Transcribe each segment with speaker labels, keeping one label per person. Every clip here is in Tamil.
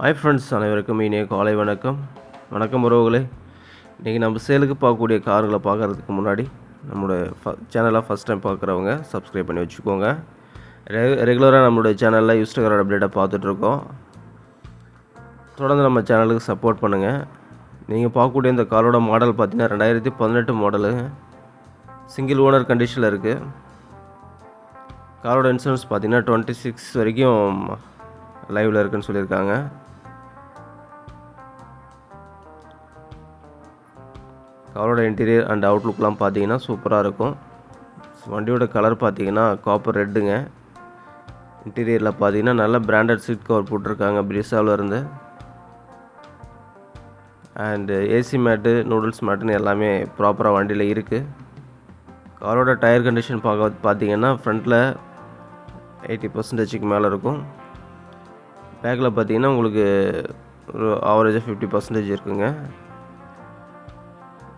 Speaker 1: ஹாய் ஃப்ரெண்ட்ஸ் அனைவருக்கும் இனிய காலை வணக்கம். வணக்கம் உறவுகளே. இன்றைக்கி நம்ம சேலுக்கு பார்க்கக்கூடிய கார்களை பார்க்குறதுக்கு முன்னாடி நம்மளோட ஃப சேனலை ஃபஸ்ட் டைம் பார்க்குறவங்க சப்ஸ்கிரைப் பண்ணி வச்சுக்கோங்க. ரெ ரெகுலராக நம்மளுடைய சேனலில் இன்ஸ்டாகிராம் காரோட அப்டேட்டை பார்த்துட்ருக்கோம். தொடர்ந்து நம்ம சேனலுக்கு சப்போர்ட் பண்ணுங்கள் நீங்கள் பார்க்கக்கூடிய இந்த காரோட மாடல் பார்த்தீங்கன்னா ரெண்டாயிரத்தி பதினெட்டு மாடலு சிங்கிள் ஓனர் கண்டிஷனில் இருக்குது காரோட இன்சூரன்ஸ் பார்த்தீங்கன்னா டுவெண்ட்டி சிக்ஸ் வரைக்கும் லைவில் இருக்குன்னு சொல்லியிருக்காங்க. காரோட இன்டீரியர் அண்ட் அவுட்லுக்லாம் பார்த்தீங்கன்னா சூப்பராக இருக்கும். வண்டியோட கலர் பார்த்தீங்கன்னா காப்பர் ரெட்டுங்க இன்டீரியரில் பார்த்தீங்கன்னா நல்ல பிராண்டட் சீட் கவர் போட்டிருக்காங்க பிரிசாவில் இருந்து. அண்டு ஏசி மேட்டு நூடுல்ஸ் மேட்டுன்னு எல்லாமே ப்ராப்பராக வண்டியில் இருக்குது காரோட டயர் கண்டிஷன் பார்க்க பார்த்தீங்கன்னா ஃப்ரண்ட்டில் எயிட்டி பர்சன்டேஜுக்கு மேலே இருக்கும். பேக்கில் பார்த்தீங்கன்னா உங்களுக்கு ஒரு ஆவரேஜாக ஃபிஃப்டி பர்சன்டேஜ் இருக்குங்க.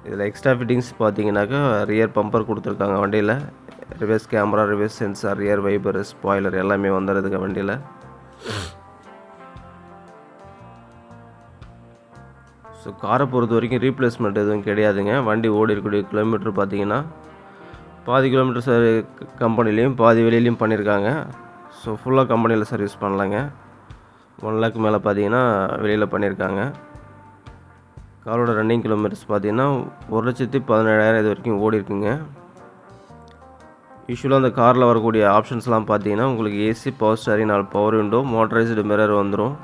Speaker 1: இதில் எக்ஸ்ட்ரா ஃபிட்டிங்ஸ் பார்த்தீங்கன்னாக்கா ரியர் பம்பர் கொடுத்துருக்காங்க வண்டியில். Reverse camera reverse sensor rear wiper spoiler எல்லாமே வந்துடுதுங்க வண்டியில். ஸோ காரை பொறுத்த வரைக்கும் ரீப்ளேஸ்மெண்ட் எதுவும் கிடையாதுங்க. வண்டி ஓடி இருக்கக்கூடிய கிலோமீட்டர் பார்த்தீங்கன்னா பாதி கிலோமீட்டர் ச கம்பெனிலையும் பாதி வெளியிலையும் பண்ணியிருக்காங்க. ஸோ ஃபுல்லாக கம்பெனியில் சர்வீஸ் பண்ணலாங்க. ஒன் லேக் மேலே பார்த்தீங்கன்னா வெளியில் பண்ணியிருக்காங்க. காரோட ரன்னிங் கிலோமீட்டர்ஸ் பார்த்தீங்கன்னா ஒரு லட்சத்தி பதினேழாயிரம் இது வரைக்கும் ஓடி இருக்குங்க. யூஸ்வலாக அந்த காரில் வரக்கூடிய ஆப்ஷன்ஸ்லாம் பார்த்தீங்கன்னா உங்களுக்கு ஏசி பவர் ஸ்டாரிங் நாலு பவர் விண்டோ மோட்டரைஸ்டு மிரர் வந்துடும்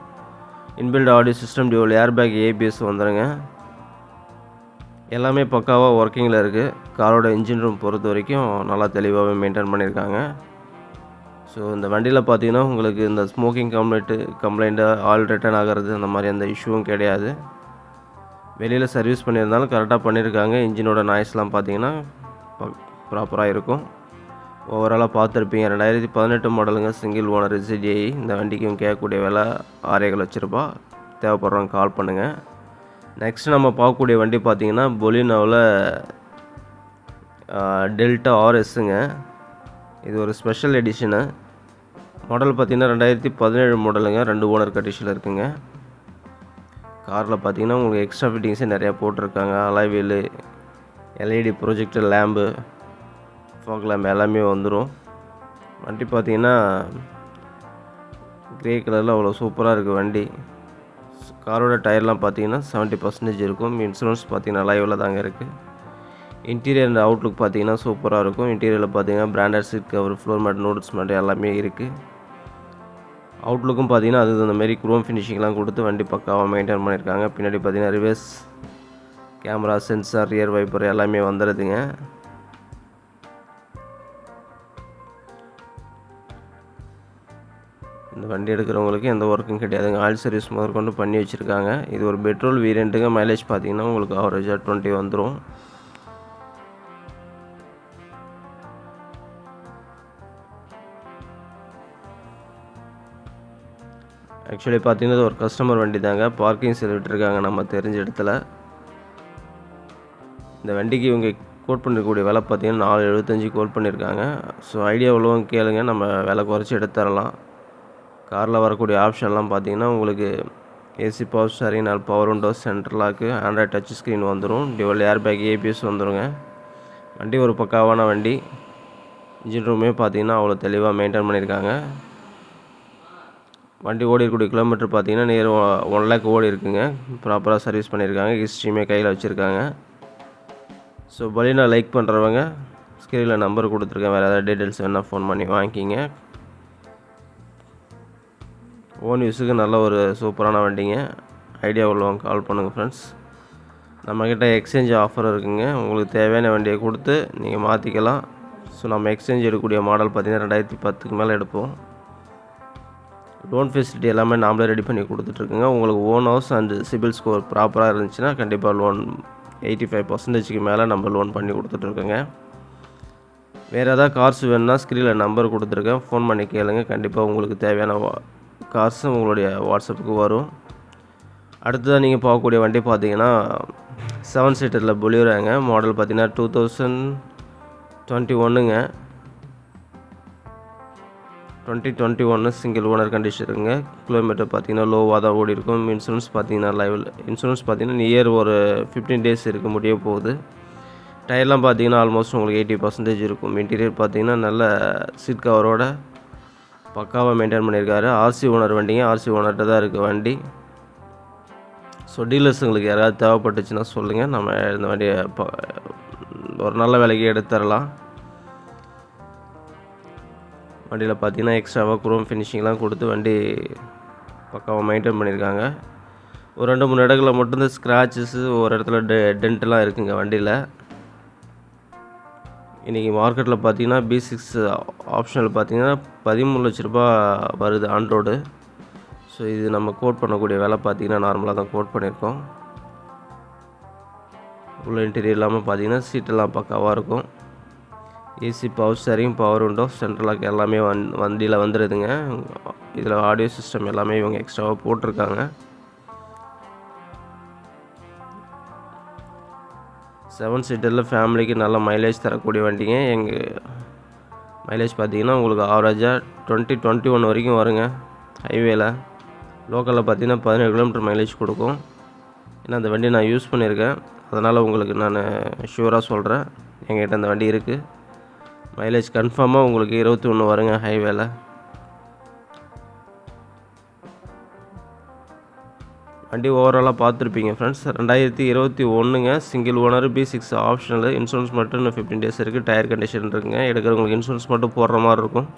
Speaker 1: inbuilt audio system dual airbag ABS வந்துடுங்க எல்லாமே பக்காவாக ஒர்க்கிங்கில் இருக்குது காரோட இன்ஜின் ரூம் பொறுத்த வரைக்கும் நல்லா தெளிவாகவே மெயின்டைன் பண்ணியிருக்காங்க. ஸோ இந்த வண்டியில் பார்த்தீங்கன்னா உங்களுக்கு இந்த smoking complaint complaint all return ஆகிறது அந்த மாதிரி அந்த இஷ்யூவும் கிடையாது. வெளியில் சர்வீஸ் பண்ணியிருந்தாலும் கரெக்டாக பண்ணியிருக்காங்க. இன்ஜினோட நாய்ஸ்லாம் பார்த்தீங்கன்னா ப்ராப்பராக இருக்கும். ஓவராலாக பார்த்துருப்பீங்க. ரெண்டாயிரத்தி பதினெட்டு மாடலுங்க சிங்கிள் ஓனர் எஸ்ஜிஐ இந்த வண்டிக்கும் கேட்கக்கூடிய விலை ஆறேகால் வச்சுருப்பா தேவைப்படுறவங்க கால் பண்ணுங்கள் நெக்ஸ்ட் நம்ம பார்க்கக்கூடிய வண்டி பார்த்தீங்கன்னா பொலினோவில் டெல்டா ஆர்எஸ்ஸுங்க இது ஒரு ஸ்பெஷல் எடிஷனு மாடல் பார்த்தீங்கன்னா ரெண்டாயிரத்தி பதினேழு மாடலுங்க ரெண்டு ஓனர் கண்டிஷனில் இருக்குங்க. காரில் பார்த்தீங்கன்னா உங்களுக்கு எக்ஸ்ட்ரா ஃபிட்டிங்ஸே நிறையா போட்டிருக்காங்க. Alloy wheel LED projector lamp fog lamp எல்லாமே வந்துடும் வண்டி பார்த்தீங்கன்னா க்ரே கலரில் அவ்வளோ சூப்பராக இருக்குது வண்டி. காரோட டயர்லாம் பார்த்தீங்கன்னா செவன்ட்டி பர்சன்டேஜ் இருக்கும். இன்சூரன்ஸ் பார்த்தீங்கன்னா லைவில் தாங்க இருக்குது இன்டீரியர் அண்ட் அவுட்லுக் பார்த்தீங்கன்னா சூப்பராக இருக்கும். இன்டீரியரில் பார்த்தீங்கன்னா branded seat cover floor mat notes mat எல்லாமே இருக்குது அவுட்லுக்கும் பார்த்தீங்கன்னா அது அந்தமாரி குரோம் ஃபினிஷிங்லாம் கொடுத்து வண்டி பக்காவாக மெயின்டைன் பண்ணியிருக்காங்க. பின்னாடி பார்த்தீங்கன்னா reverse camera sensor rear wiper எல்லாமே வந்துடுதுங்க இந்த வண்டி எடுக்கிறவங்களுக்கு எந்த ஒர்க்கும் கிடையாதுங்க. ஆயில் சர்வீஸ் முதற்கொண்டு பண்ணி வச்சுருக்காங்க. இது ஒரு பெட்ரோல் வேரியண்ட்டுங்க மைலேஜ் பார்த்தீங்கன்னா உங்களுக்கு ஆவரேஜாக டுவெண்ட்டி வந்துடும் ஆக்சுவலி பார்த்தீங்கன்னா ஒரு கஸ்டமர் வண்டி தாங்க பார்க்கிங் செல்விட்டுருக்காங்க நம்ம தெரிஞ்ச இடத்துல. இந்த வண்டிக்கு இவங்க கோட் பண்ணிருக்கக்கூடிய விலை பார்த்தீங்கன்னா நாலு எழுபத்தஞ்சி கோட் பண்ணியிருக்காங்க ஸோ ஐடியா உள்ளவங்க கேளுங்க. நம்ம விலை குறைச்சி எடுத்து தரலாம். காரில் வரக்கூடிய ஆப்ஷன்லாம் பார்த்தீங்கன்னா உங்களுக்கு ஏசி பவர் ஸ்டாரிங் நாலு power window central lock Android touch screen வந்துடும் டிவல் ஏர் பேக் ஏபிஎஸ் வந்துடுங்க வண்டி ஒரு பக்காவான வண்டி. இன்ஜின் ரூமே பார்த்தீங்கன்னா அவ்வளோ தெளிவாக மெயின்டைன் பண்ணியிருக்காங்க வண்டி ஓடி இருக்கக்கூடிய கிலோமீட்டர் பார்த்தீங்கன்னா நியர் ஒன் லேக் ஓடி இருக்குங்க. ப்ராப்பராக சர்வீஸ் பண்ணியிருக்காங்க. ஹிஸ்ட்ரியுமே கையில் வச்சுருக்காங்க. ஸோ பலினா லைக் பண்ணுறவங்க ஸ்க்ரீனில் நம்பர் கொடுத்துருக்கேன். வேறு ஏதாவது டீட்டெயில்ஸ் வேணால் ஃபோன் பண்ணி வாங்கிக்கிங்க. ஓன் யூஸுக்கு நல்ல ஒரு சூப்பரான வண்டிங்க. ஐடியா உள்ளவங்க கால் பண்ணுங்கள் ஃப்ரெண்ட்ஸ் நம்மக்கிட்ட எக்ஸ்சேஞ்ச் ஆஃபர் இருக்குங்க. உங்களுக்கு தேவையான வண்டியை கொடுத்து நீங்கள் மாற்றிக்கலாம் ஸோ நம்ம எக்ஸ்சேஞ்ச் எடுக்கக்கூடிய மாடல் பார்த்திங்கன்னா ரெண்டாயிரத்தி பத்துக்கு மேலே எடுப்போம். லோன் ஃபெசிலிட்டி எல்லாமே நாமளே ரெடி பண்ணி கொடுத்துட்ருக்குங்க. உங்களுக்கு own house and CIBIL score ப்ராப்பராக இருந்துச்சுன்னா கண்டிப்பாக லோன் எயிட்டி ஃபைவ் பர்சன்டேஜ்க்கு மேலே நம்ம லோன் பண்ணி கொடுத்துட்ருக்கோங்க. வேறு எதாவது கார்ஸ் வேணுன்னா ஸ்க்ரீனில் நம்பர் கொடுத்துருக்கேன். ஃபோன் பண்ணி கேளுங்க. கண்டிப்பாக உங்களுக்கு தேவையான கார்ஸும் உங்களுடைய வாட்ஸ்அப்புக்கு வரும். அடுத்ததாக நீங்கள் பார்க்கக்கூடிய வண்டி பார்த்தீங்கன்னா செவன் சீட்டரில் பொலியோராங்க மாடல் பார்த்தீங்கன்னா டூ தௌசண்ட் டுவெண்ட்டி ஒன்றுங்க டுவெண்ட்டி டுவெண்ட்டி ஒன்று சிங்கிள் ஓனர் கண்டிஷன் கிலோமீட்டர் பார்த்தீங்கன்னா லோவாக தான் ஓடி இருக்கும் இன்சூரன்ஸ் பார்த்தீங்கன்னா லைவ் இன்சூரன்ஸ் பார்த்தீங்கன்னா நியர் ஒரு ஃபிஃப்டீன் டேஸ் இருக்க முடிய போகுது. டயர்லாம் பார்த்தீங்கன்னா ஆல்மோஸ்ட் உங்களுக்கு எயிட்டி பர்சன்டேஜ் இருக்கும். இன்டீரியர் பார்த்தீங்கன்னா நல்ல சீட் கவரோட பக்காவாக மெயின்டைன் பண்ணியிருக்காரு. ஆர்சி ஓனர் வண்டிங்க. ஆர்சி ஓனர்கிட்ட தான் இருக்குது வண்டி. ஸோ டீலர்ஸுங்களுக்கு யாராவது தேவைப்பட்டுச்சுன்னா சொல்லுங்கள் நம்ம இந்த வண்டியை ஒரு நல்ல விலைக்கு எடுத்து தரலாம் வண்டியில் பார்த்தீங்கன்னா எக்ஸ்ட்ராவாக குரோம் ஃபினிஷிங்லாம் கொடுத்து வண்டி பக்காவாக மெயின்டைன் பண்ணியிருக்காங்க. ஒரு ரெண்டு மூணு இடங்களில் மட்டும் இந்த ஸ்க்ராச்சஸு ஒரு இடத்துல டெ டென்ட்லாம் இருக்குங்க வண்டியில். இன்றைக்கி மார்க்கெட்டில் பார்த்தீங்கன்னா பி சிக்ஸ் ஆப்ஷனில் பார்த்தீங்கன்னா பதிமூணு லட்ச ரூபா வருது ஆன்ரோடு ஸோ இது நம்ம கோட் பண்ணக்கூடிய வேலை பார்த்தீங்கன்னா நார்மலாக தான் கோட் பண்ணியிருக்கோம். உள்ள இன்டீரியர் இல்லாமல் பார்த்தீங்கன்னா சீட்டெல்லாம் பக்காவாக இருக்கும். AC power steering power window central lock எல்லாமே வந் வண்டியில் வந்துடுதுங்க இதில் ஆடியோ சிஸ்டம் எல்லாமே இவங்க எக்ஸ்ட்ராவாக போட்டிருக்காங்க. செவன் சீட்டரில் ஃபேமிலிக்கு நல்ல மைலேஜ் தரக்கூடிய வண்டிங்க. எங்கள் மைலேஜ் பார்த்தீங்கன்னா உங்களுக்கு ஆவரேஜாக டுவெண்ட்டி டுவெண்ட்டி ஒன் வரைக்கும் வருங்க. ஹைவேல லோக்கலில் பார்த்தீங்கன்னா பதினேழு கிலோமீட்டர் மைலேஜ் கொடுக்கும். ஏன்னா அந்த வண்டி நான் யூஸ் பண்ணியிருக்கேன். அதனால் உங்களுக்கு நான் ஷூராக சொல்கிறேன் எங்கிட்ட அந்த வண்டி இருக்குது மைலேஜ் கன்ஃபார்மாக உங்களுக்கு இருபத்தி ஒன்று வருங்க ஹைவேல வண்டி ஓவராலாக பார்த்துருப்பீங்க ஃப்ரெண்ட்ஸ் ரெண்டாயிரத்தி இருபத்தி ஒன்றுங்க single owner B six optional insurance மட்டும் இன்னும் ஃபிஃப்டீன் டேஸ் இருக்குது டயர் கண்டிஷன் இருக்குங்க. எடுக்கிறவங்களுக்கு இன்சூரன்ஸ் மட்டும் போடுற மாதிரி இருக்கும்.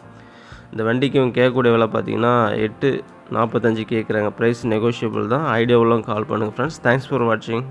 Speaker 1: இந்த வண்டிக்கு இவங்க கேட்கக்கூடிய விலை பார்த்தீங்கன்னா எட்டு நாற்பத்தஞ்சு கேட்குறாங்க. ப்ரைஸ் நெகோஷியபிள் தான். ஐடியாவெலாம் கால் பண்ணுங்கள் ஃப்ரெண்ட்ஸ் தேங்க்ஸ் ஃபார் வாட்சிங்